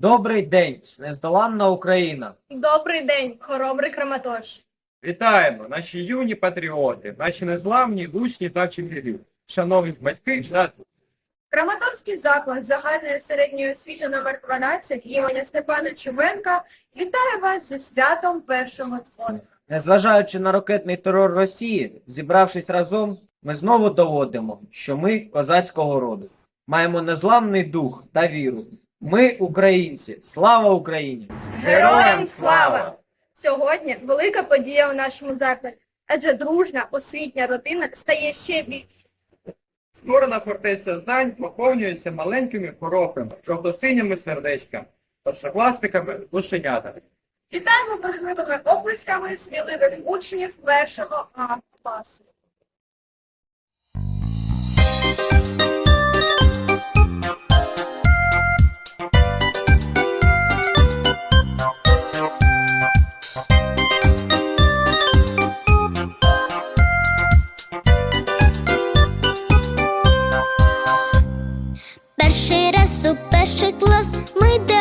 Добрий день, нездоланна Україна. Добрий день, хоробрий Краматорськ. Вітаємо, наші юні патріоти, наші незламні, учні та вчителі, шановні батьки та Краматорський заклад загальної середньої освіти номер 12 імені Степана Чубенка вітає вас зі святом першого дзвоника. Незважаючи на ракетний терор Росії, зібравшись разом, ми знову доводимо, що ми козацького роду. Маємо незламний дух та віру. Ми українці. Слава Україні! Героям слава! Сьогодні велика подія у нашому закладі, адже дружна освітня родина стає ще більш. створена фортеця знань поповнюється маленькими коробками, жовто-синіми сердечками, першокласниками, душенятами. Вітаємо бурхливими оплесками сміливих учнів першого А класу. Перший раз у перший клас ми йдемо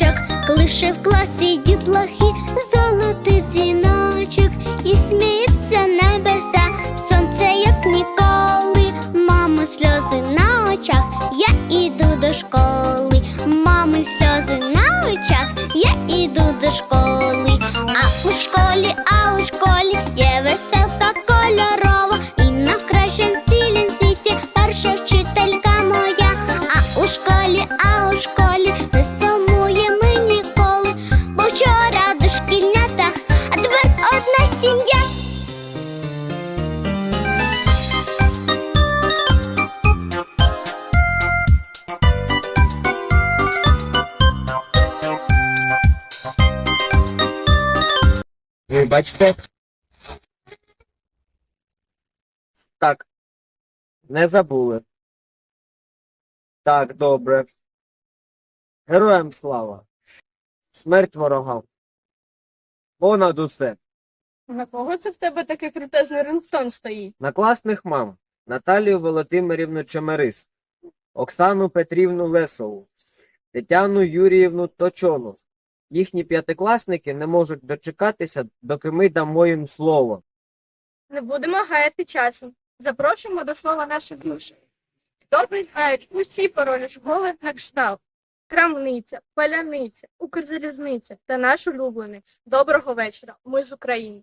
садочок, клише в класі дітлахи, Вибачте. Так. Не забули. Так, добре. Героям слава. Смерть ворогам. Понад усе. На кого це в тебе такий крутезний рингтон стоїть? На класних мам Наталію Володимирівну Чемерис, Оксану Петрівну Лесову, Тетяну Юріївну Точону. Їхні п'ятикласники не можуть дочекатися, доки ми дамо їм слово. Не будемо гаяти часу. Запрошуємо до слова наших душі. Добре знають усі паролі школи на кшталт. Крамниця, паляниця, Укрзалізниця та наш улюблений. Доброго вечора. Ми з України.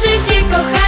Житті кохання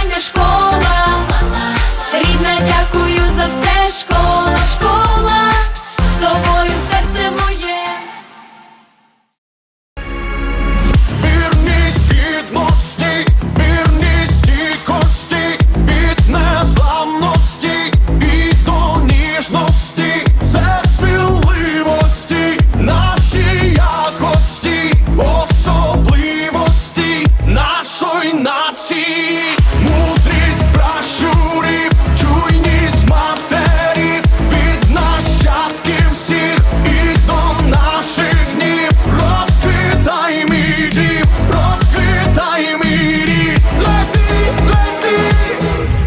світі, мудрість пращурів, чуйність матерів, від нащадків всіх і до наших днів. Розквітай мій дім, розквітай мій рід Лети, лети,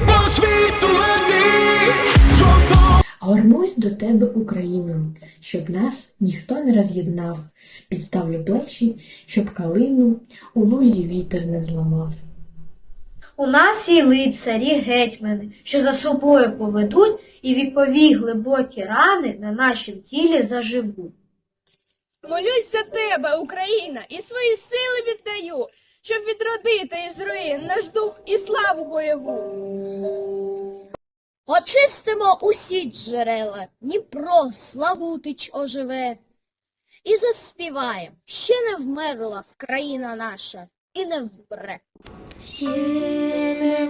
по світу лети. Жовто... Гормусь до тебе, Україна, щоб нас ніхто не роз'єднав. Підставлю дощі, щоб калину у лузі вітер не зламав. У нас є лицарі гетьмани, що за собою поведуть і вікові глибокі рани на нашім тілі заживуть. Молюсь за тебе, Україна, і свої сили віддаю, щоб відродити із руїн наш дух і славу бойову. Очистимо усі джерела, Дніпро, Славутич оживе. І заспіваєм, ще не вмерла країна наша і не вмре. Ще не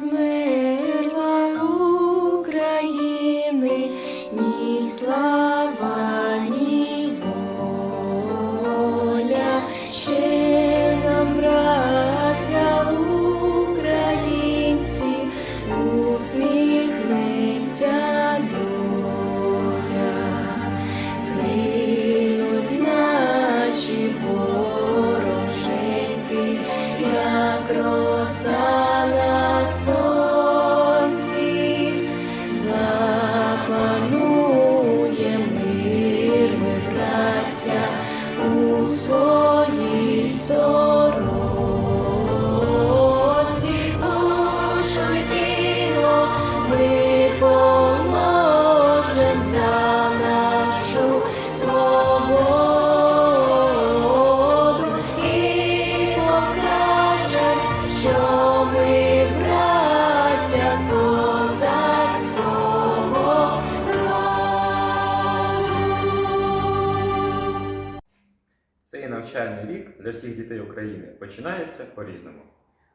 починається по-різному.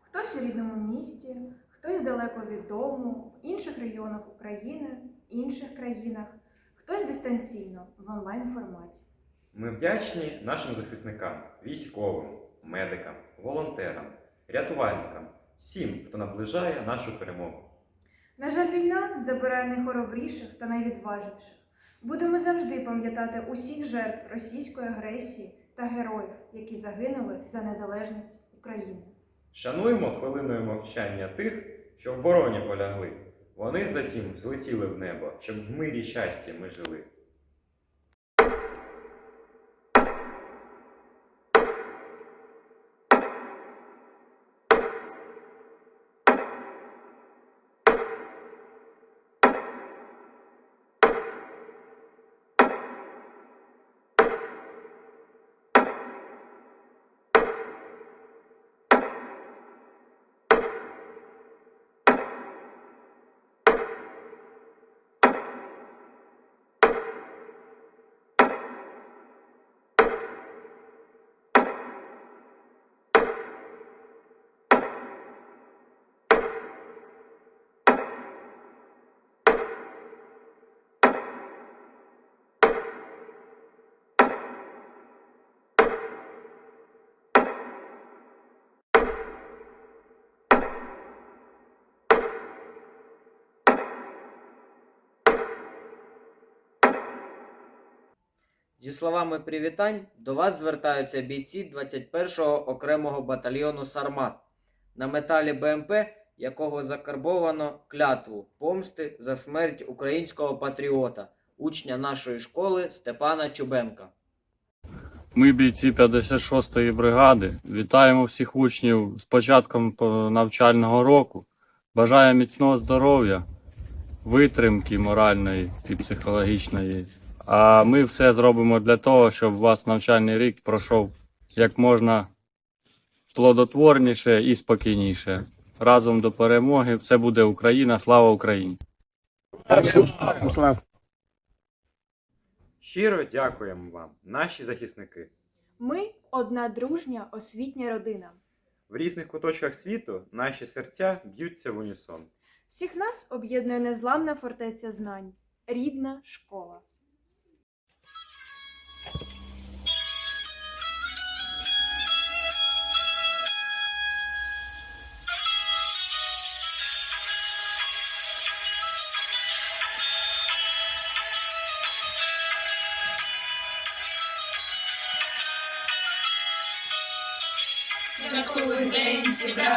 Хтось у рідному місті, хтось далеко від дому, в інших регіонах України, інших країнах, хтось дистанційно в онлайн форматі. Ми вдячні нашим захисникам, військовим, медикам, волонтерам, рятувальникам, всім, хто наближає нашу перемогу. На жаль, війна забирає найхоробріших та найвідважніших. Будемо завжди пам'ятати усіх жертв російської агресії та героїв, які загинули за незалежність України. Шануємо хвилиною мовчання тих, що в бороні полягли. Вони затім взлетіли в небо, щоб в мирі щасті ми жили. Зі словами привітань до вас звертаються бійці 21-го окремого батальйону Сармат, на металі БМП, якого закарбовано клятву помсти за смерть українського патріота, учня нашої школи Степана Чубенка. Ми бійці 56-ї бригади. Вітаємо всіх учнів з початком навчального року. Бажаю міцного здоров'я, витримки моральної і психологічної. А ми все зробимо для того, щоб у вас навчальний рік пройшов як можна плодотворніше і спокійніше. Разом до перемоги. Все буде Україна. Слава Україні! Щиро дякуємо вам, наші захисники. Ми одна дружня освітня родина. В різних куточках світу наші серця б'ються в унісон. Всіх нас об'єднує незламна фортеця знань, рідна школа.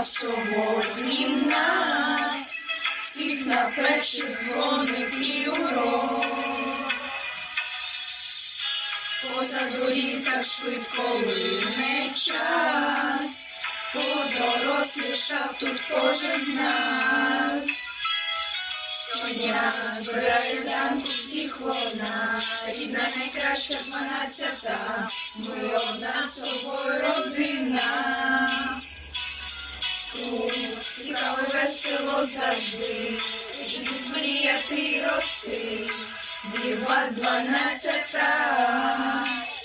Сьогодні нас, всіх на перший дзвоник і урок. поза доріг так швидко лине час, подорослішав тут кожен з нас. Щодня збирає зранку всіх вона, рідна найкраща дванадцята, ми одна собою родина. Весело завжди, жити змріяти й рости. Дива дванадцята,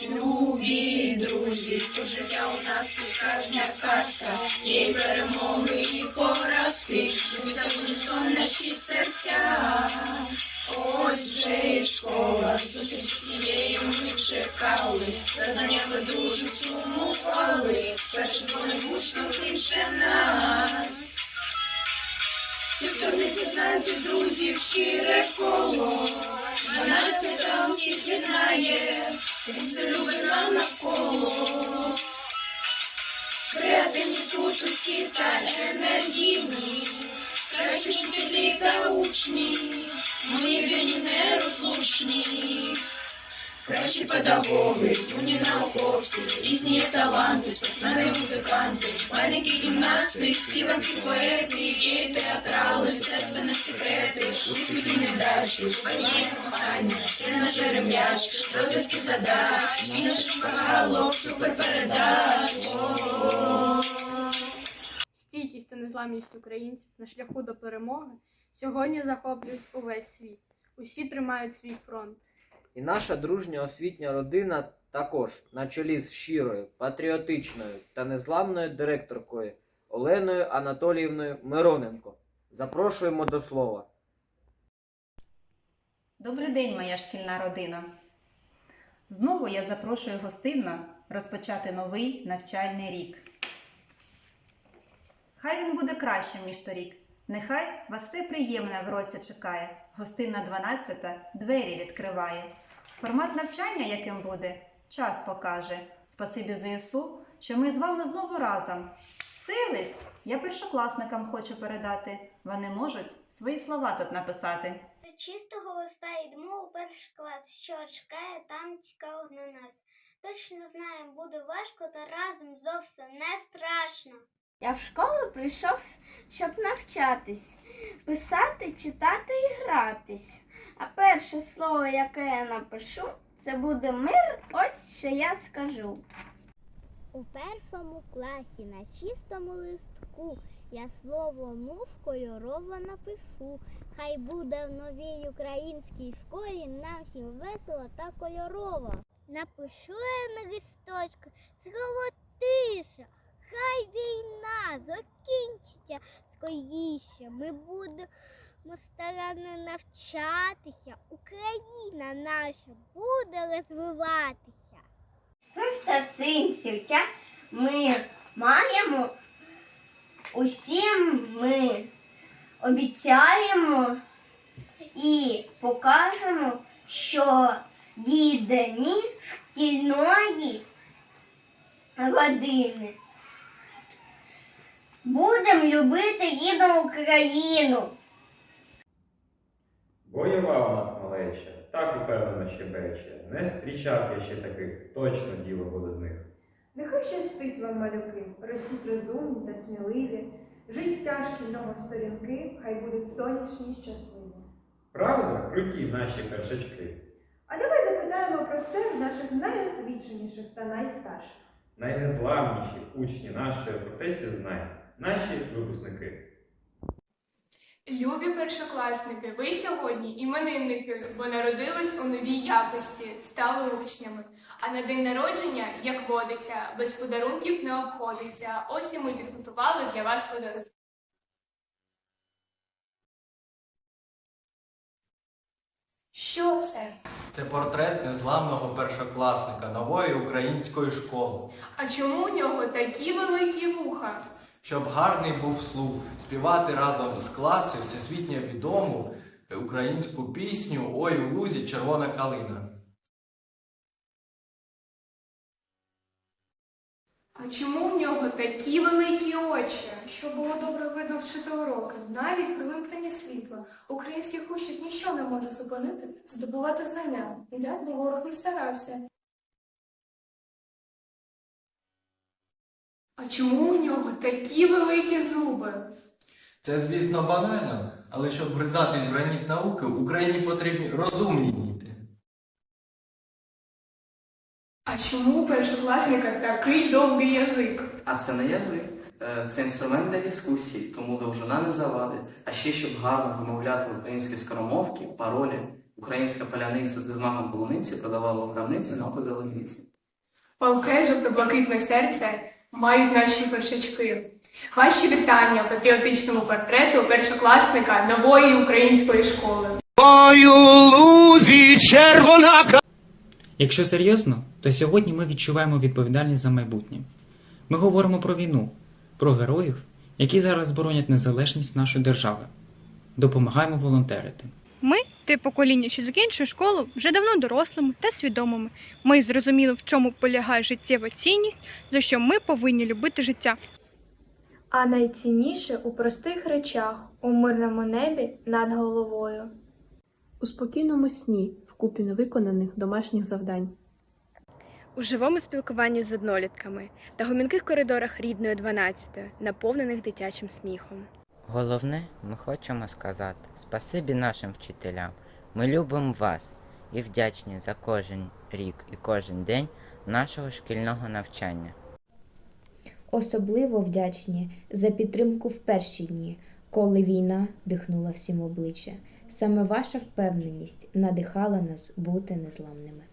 любі друзі, тут життя у нас тут справжня казка, є перемоги, і поразки, Лються в унісон наші серця. Ось вже і школа, зустріч цієї ми чекали, Задання веду вже сумували, перший дзвоник гучно кличе нас. Історниці знаєте, друзів, щире коло, Дванадцята усіх єднає, він це любить нам навколо. Креативні тут усі та енергійні, кращі вчителі та учні, ми єдині нерозлучні. Кращі педагоги, юні науковці, різні є таланти, спортсмени, музиканти, маленькі гімнасти, співаки, поети, є театрали, все це не секрети, успіхи невдачі, спальні кохання, тренажери м'яч, розв'язки задач, і наш шпаргалок, суперпередач. О-о-о. Стійкість та незламність українців на шляху до перемоги сьогодні захоплюють увесь світ. Усі тримають свій фронт. І наша дружня освітня родина також на чолі з щирою, патріотичною та незламною директоркою Оленою Анатоліївною Мироненко. Запрошуємо до слова. Добрий день, моя шкільна родина. Знову я запрошую гостинно розпочати новий навчальний рік. Хай він буде кращим, ніж торік. Нехай вас все приємне в році чекає. Гостинна 12 двері відкриває. Формат навчання, яким буде, час покаже. Спасибі ЗСУ, що ми з вами знову разом. Цей лист я першокласникам хочу передати. Вони можуть свої слова тут написати. З чистого листа йдемо у перший клас, що чекає там цікавого на нас. Точно знаємо, буде важко, та разом зовсім не страшно. Я в школу прийшов, щоб навчатись, писати, читати і гратись. А перше слово, яке я напишу, це буде мир, ось що я скажу. У першому класі на чистому листку я слово мов кольорово напишу. Хай буде в новій українській школі нам всім весело та кольорово. Напишу я на листочку слово закінчиться скоріше. Ми будемо старанно навчатися. Україна наша буде розвиватися. та син свіття мир маємо. Усім ми обіцяємо і покажемо, що гідні шкільної родини. Будемо любити рідну Україну. Бойова у нас малеча, так упевнено щебече. Не зустрічав я ще таких, точно діло буде з них. Нехай щастить вам, малюки, ростіть розумні та сміливі. Життя шкільного сторінки хай будуть сонячні й щасливі. Правда, круті наші першачки. А давай запитаємо про це в наших найосвіченіших та найстарших. Найнезламніші учні нашої фортеці знань, наші випускники. Любі першокласники, ви сьогодні іменинники, бо народились у новій якості, стали учнями. А на день народження, як водиться, без подарунків не обходиться. Ось і ми підготували для вас подарунки. Що це? Це портрет незламного першокласника нової української школи. А чому у нього такі великі вуха? Щоб гарний був слух, співати разом з класом всесвітньо відому українську пісню Ой у лузі червона калина. А чому в нього такі великі очі? Щоб було добре видно вчити уроки, навіть при вимкненні світла. Українських учнів ніщо не може зупинити, здобувати знання. Би ворог не старався. А чому у нього такі великі зуби? Це, звісно, банально, але щоб вризатись в граніт науки, Україні потрібні розумні діти. А чому у першокласника такий довгий язик? А це не язик, Е, це інструмент для дискусії, тому довжина не завадить. А ще щоб гарно вимовляти українські скоромовки, паролі, українська паляниця зі змагом полуниці продавала в гравниці на педагогіці. Палке жовто-блакитне серце мають наші першачки. Ваші вітання патріотичному портрету першокласника нової української школи. Лузі червона Якщо серйозно, то сьогодні ми відчуваємо відповідальність за майбутнє. Ми говоримо про війну, про героїв, які зараз боронять незалежність нашої держави. Допомагаємо волонтерити. Ми, те покоління, що закінчує школу, вже давно дорослими та свідомими. Ми зрозуміли, в чому полягає життєва цінність, за що ми повинні любити життя. А найцінніше у простих речах, у мирному небі над головою. У спокійному сні, вкупі невиконаних домашніх завдань. У живому спілкуванні з однолітками та гомінких коридорах рідної 12, наповнених дитячим сміхом. Головне, ми хочемо сказати спасибі нашим вчителям. Ми любимо вас і вдячні за кожен рік і кожен день нашого шкільного навчання. Особливо вдячні за підтримку в перші дні, коли війна дихнула всім обличчя. Саме ваша впевненість надихала нас бути незламними.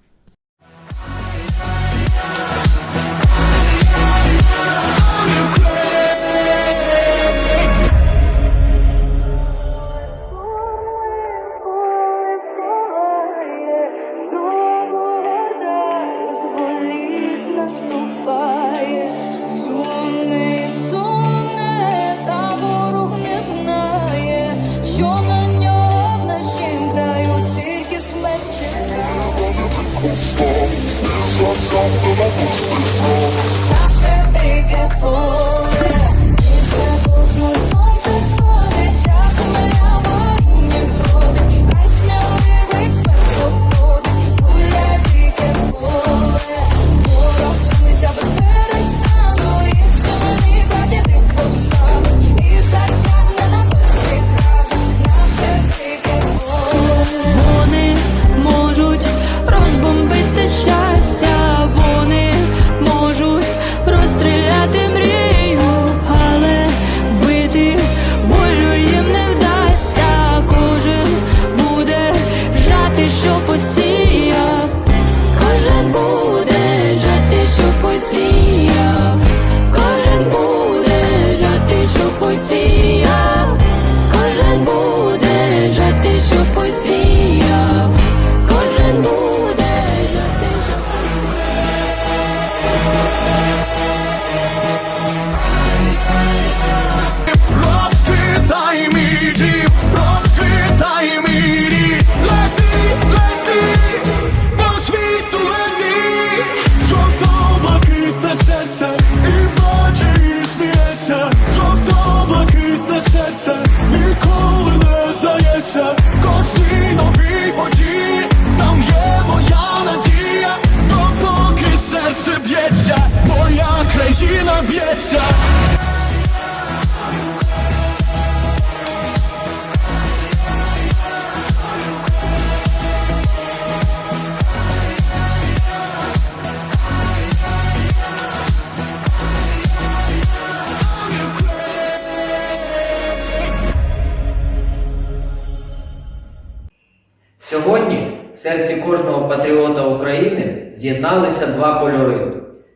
Сьогодні в серці кожного патріота України з'єдналися два кольори.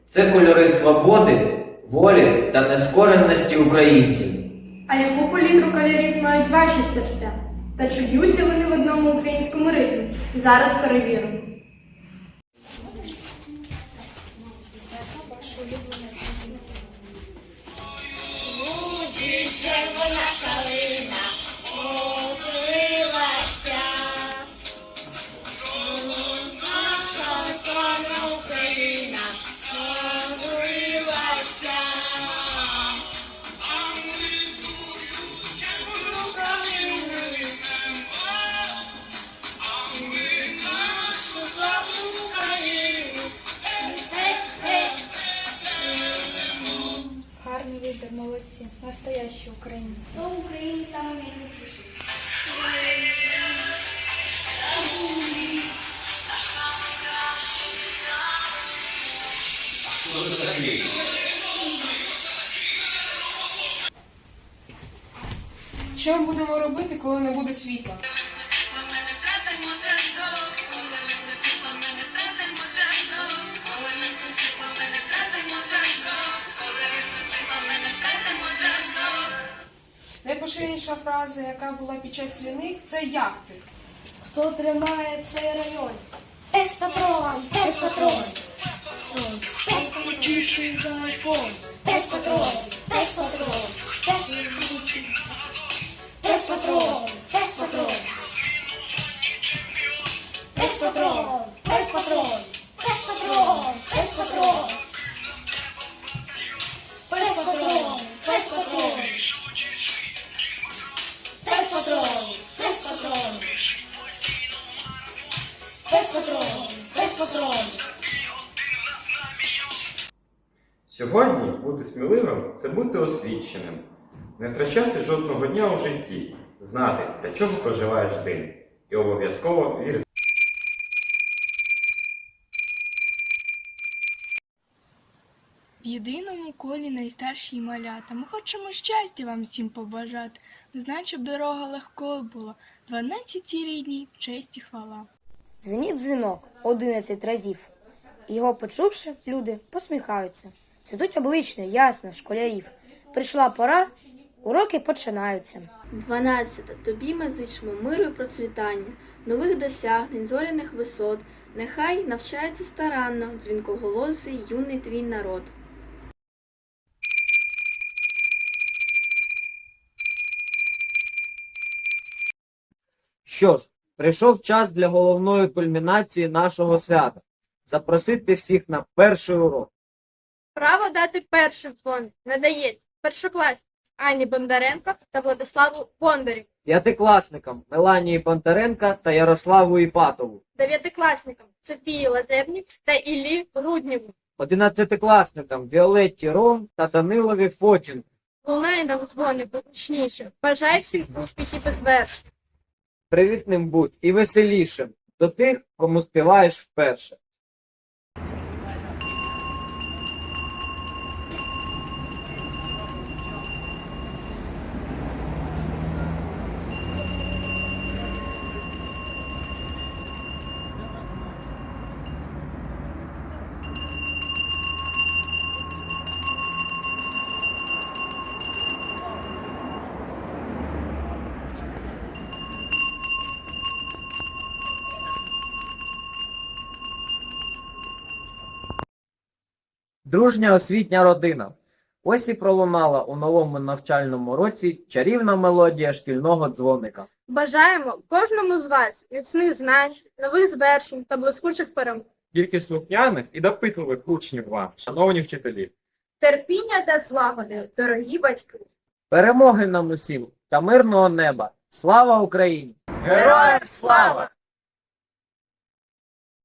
Це кольори свободи, волі та нескореності українців. А яку палітру кольорів мають ваші серця? Та чи б'ються вони в одному українському ритмі? Зараз перевіримо. Червона калина українці. Хто в Україні саме найкрасивіший? Що ми будемо робити, коли не буде світла? Фраза, яка була під час війни, це як ти? Хто тримає цей район? Пес патрон, пес патрон. Пес крутіший за айфон. Пес патрон, пес патрон. Пес Пес патрон, пес патрон. Пес патрон, пес патрон. Пес патрон, пес патрон. Пес патрон, пес патрон. Патрон, пес патрон. Пес патрон, пес патрон. Сьогодні бути сміливим це бути освіченим, не втрачати жодного дня у житті, знати, для чого проживаєш день, і обов'язково вірити. Єдиному колі найстарші малята. Ми хочемо щастя вам всім побажати. Не знаю, щоб дорога легкою була. Дванадцяті рідні, честь і хвала. Дзвенить дзвінок одинадцять разів. Його почувши, люди посміхаються. Цвітуть обличчя, ясно, школярів. Прийшла пора, уроки починаються. Дванадцята. Тобі ми зичимо миру і процвітання, нових досягнень, зоряних висот. Нехай навчається старанно, дзвінкоголосий юний твій народ. Що ж, прийшов час для головної кульмінації нашого свята запросити всіх на перший урок. Право дати перший дзвон надається першокласниці Ані Бондаренко та Владиславу Бондарю, П'ятикласникам Меланії Бондаренка та Ярославу Іпатову, дев'ятикласникам Софії Лазебні та Іллі Груднєву. одинадцятикласникам Віолетті Ром та Данилові Фоченку. Лунає нам дзвоник гучніше. Бажаю всім успіхів і звершень. Привітним будь і веселішим до тих, кому співаєш вперше. Дружня освітня родина. Ось і пролунала у новому навчальному році чарівна мелодія шкільного дзвоника. Бажаємо кожному з вас міцних знань, нових звершень та блискучих перемог. Тільки слухняних і допитливих учнів вам, шановні вчителі. Терпіння та злагоди, дорогі батьки. Перемоги нам усім та мирного неба. Слава Україні! Героям слава!